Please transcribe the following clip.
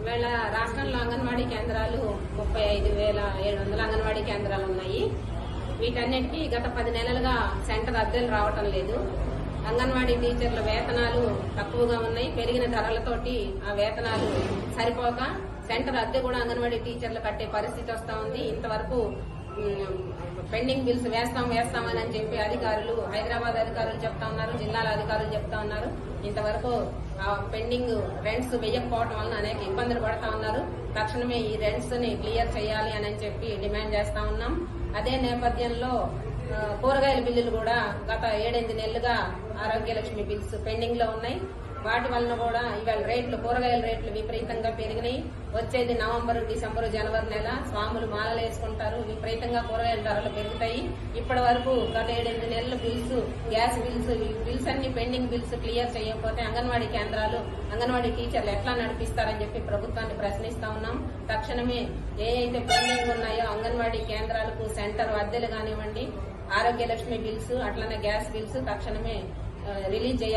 ఇవాళ రాష్ట్రంలో అంగన్వాడీ కేంద్రాలు ముప్పై ఐదు వేల ఏడు వందల అంగన్వాడీ కేంద్రాలు ఉన్నాయి. వీటన్నిటికీ గత పది నెలలుగా సెంటర్ అద్దెలు రావటం లేదు. అంగన్వాడీ టీచర్ల వేతనాలు తక్కువగా ఉన్నాయి. పెరిగిన ధరలతోటి ఆ వేతనాలు సరిపోక సెంటర్ అద్దె కూడా అంగన్వాడీ టీచర్లు కట్టే పరిస్థితి వస్తా ఉంది. ఇంతవరకు పెండింగ్ బిల్స్ వేస్తాం వేస్తామని అని చెప్పి అధికారులు హైదరాబాద్ అధికారులు చెప్తా ఉన్నారు జిల్లాల అధికారులు చెప్తా ఉన్నారు. ఇంతవరకు ఆ పెండింగ్ రెంట్స్ వేయకపోవడం వలన అనేక ఇబ్బందులు పడతా ఉన్నారు. తక్షణమే ఈ రెంట్స్ని క్లియర్ చేయాలి అని చెప్పి డిమాండ్ చేస్తా ఉన్నాం. అదే నేపథ్యంలో కూరగాయల బిల్లులు కూడా గత ఏడెనిమిది నెలలుగా ఆరోగ్యలక్ష్మి బిల్స్ పెండింగ్లో ఉన్నాయి. వాటి వలన కూడా ఇవాళ రేట్లు కూరగాయల రేట్లు విపరీతంగా పెరిగినాయి. వచ్చేది నవంబర్ డిసెంబర్ జనవరి నెల స్వాములు మాలలు వేసుకుంటారు. విపరీతంగా కూరగాయల ధరలు పెరుగుతాయి. ఇప్పటి వరకు గత ఏడెనిమిది నెలల బిల్స్ గ్యాస్ బిల్స్ ఈ బిల్స్ అన్ని పెండింగ్ బిల్స్ క్లియర్ చేయకపోతే అంగన్వాడీ కేంద్రాలు అంగన్వాడీ టీచర్లు ఎట్లా నడిపిస్తారని చెప్పి ప్రభుత్వాన్ని ప్రశ్నిస్తా ఉన్నాం. తక్షణమే ఏ అయితే పెండింగ్ ఉన్నాయో అంగన్వాడీ కేంద్రాలకు సెంటర్ అద్దెలు కానివ్వండి ఆరోగ్య లక్ష్మి బిల్స్ అట్లనే గ్యాస్ బిల్స్ తక్షణమే రిలీజ్ చేయాలి